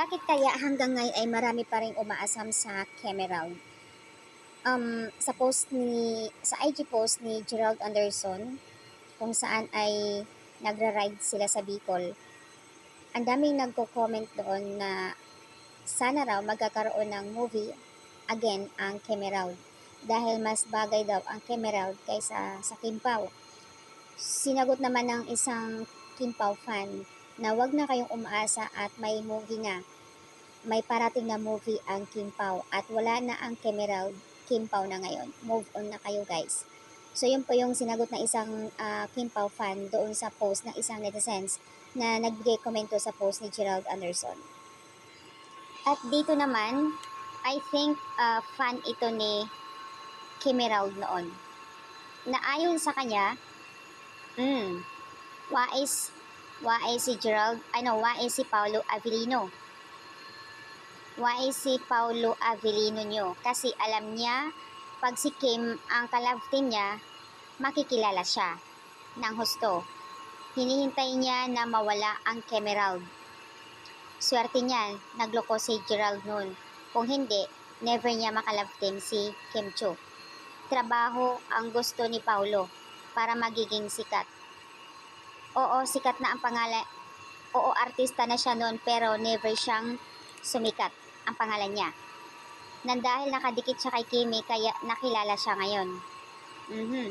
Bakit kaya hanggang ngayon ay marami pa rin umaasam sa Kemerald? Um, sa post ni, sa IG post ni Gerald Anderson, kung saan ay nagra-ride sila sa Bicol, ang daming nagko-comment doon na sana raw magkakaroon ng movie again ang Kemerald dahil mas bagay daw ang Kemerald kaysa sa Kimpaw. Sinagot naman ng isang Kimpaw fan na wag na kayong umaasa at may movie na. May parating na movie ang Kimpaw at wala na ang Kemerald Kimpaw na ngayon. Move on na kayo guys. So yun po yung sinagot na isang ah, Kimpaw fan doon sa post ng isang netizens na nagbigay komento sa post ni Gerald Anderson. At dito naman, I think ah, fan ito ni Kimerald noon. Na ayon sa kanya, mm, wais, wais si Gerald, ano, wais si Paulo Avellino. Wais si Paulo Avellino nyo. Kasi alam niya, pag si Kim ang kalove team niya, makikilala siya ng husto. Hinihintay niya na mawala ang Kemerald. Swerte niya, nagloko si Gerald noon. Kung hindi, never niya makalove team si Kim Cho. Trabaho ang gusto ni Paulo para magiging sikat. Oo, sikat na ang pangalan. Oo, artista na siya noon pero never siyang sumikat ang pangalan niya. Nang dahil nakadikit siya kay Kimi kaya nakilala siya ngayon. Mhm.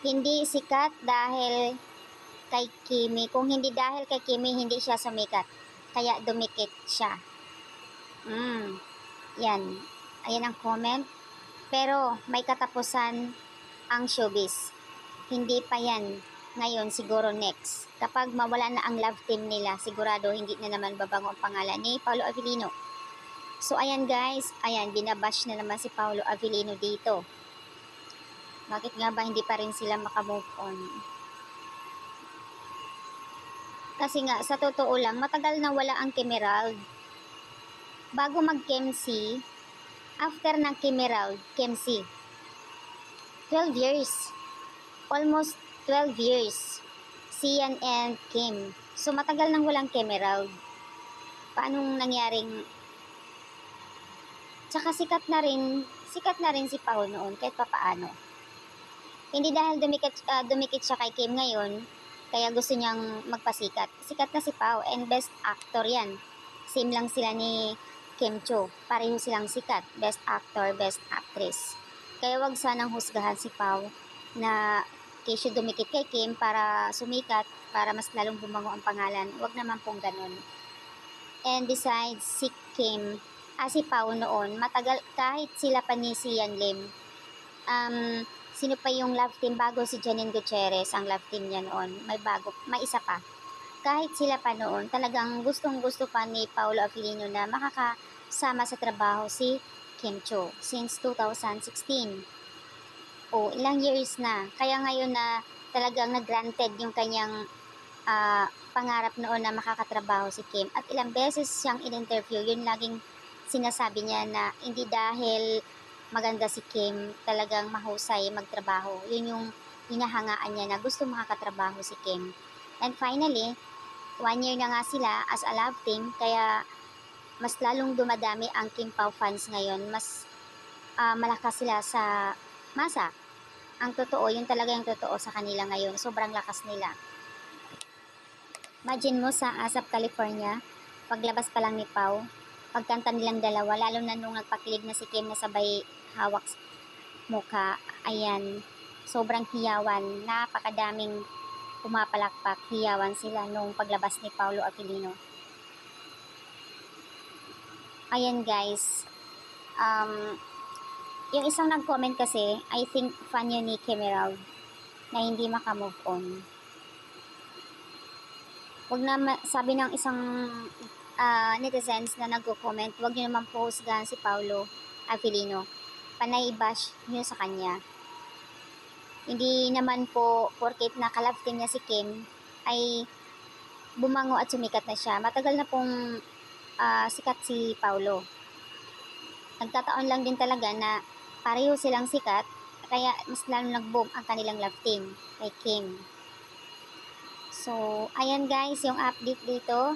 Hindi sikat dahil kay Kimi. Kung hindi dahil kay Kimi, hindi siya sumikat. Kaya dumikit siya. Mm. Yan. Ayan ang comment. Pero may katapusan ang showbiz. Hindi pa yan. Ngayon, siguro next. Kapag mawala na ang love team nila, sigurado hindi na naman babango ang pangalan ni Paolo Avellino. So, ayan guys. Ayan, binabash na naman si Paolo Avellino dito. Bakit nga ba hindi pa rin sila makamove on? Kasi nga, sa totoo lang, matagal na wala ang Kemerald. Bago mag-KMC, after ng Kemerald, KMC, 12 years. Almost 12 years. Sian and Kim. So, matagal nang walang Kemerald. Paanong nangyaring... Tsaka sikat na rin, sikat na rin si Pao noon, kahit papaano. Hindi dahil dumikit, ah, dumikit siya kay Kim ngayon, kaya gusto niyang magpasikat. Sikat na si Pao and best actor yan. Same lang sila ni Kim Cho. Pareho silang sikat. Best actor, best actress. Kaya wag sanang husgahan si Pao na kesyo dumikit kay Kim para sumikat, para mas lalong bumango ang pangalan. Wag naman pong ganun. And besides, si Kim, ah, si Pao noon, matagal, kahit sila pa ni Sian Lim, um, sino pa yung love team bago si Janine Gutierrez, ang love team niya noon, may bago, may isa pa. Kahit sila pa noon, talagang gustong gusto pa ni Paolo Avellino na makakasama sa trabaho si Kim Cho since 2016. O, ilang years na. Kaya ngayon na talagang nag-granted yung kanyang ah, pangarap noon na makakatrabaho si Kim. At ilang beses siyang in-interview, yun laging sinasabi niya na hindi dahil maganda si Kim, talagang mahusay magtrabaho. Yun yung hinahangaan niya na gusto makakatrabaho si Kim. And finally, one year na nga sila as a love team, kaya mas lalong dumadami ang Kim Pao fans ngayon. Mas ah, malakas sila sa masa. Ang totoo, yun talaga yung totoo sa kanila ngayon. Sobrang lakas nila. Imagine mo sa Asap, California, paglabas pa lang ni Pau, pagkanta nilang dalawa, lalo na nung nagpakilig na si Kim na sabay hawak muka, ayan, sobrang hiyawan, napakadaming pumapalakpak, hiyawan sila nung paglabas ni Paulo Aquilino. Ayan guys, um, yung isang nag-comment kasi, I think fan yun ni Kim Emerald na hindi makamove on. Wag na, sabi ng isang ah, netizens na nagko-comment, wag niyo naman postgan si Paulo Avellino. Panay bash niyo sa kanya. Hindi naman po, porket nakalove team niya si Kim, ay bumango at sumikat na siya. Matagal na pong ah, sikat si Paulo. Nagkataon lang din talaga na pareho silang sikat, kaya mas lalo nag-boom ang kanilang love team kay Kim. So, ayan guys, yung update dito.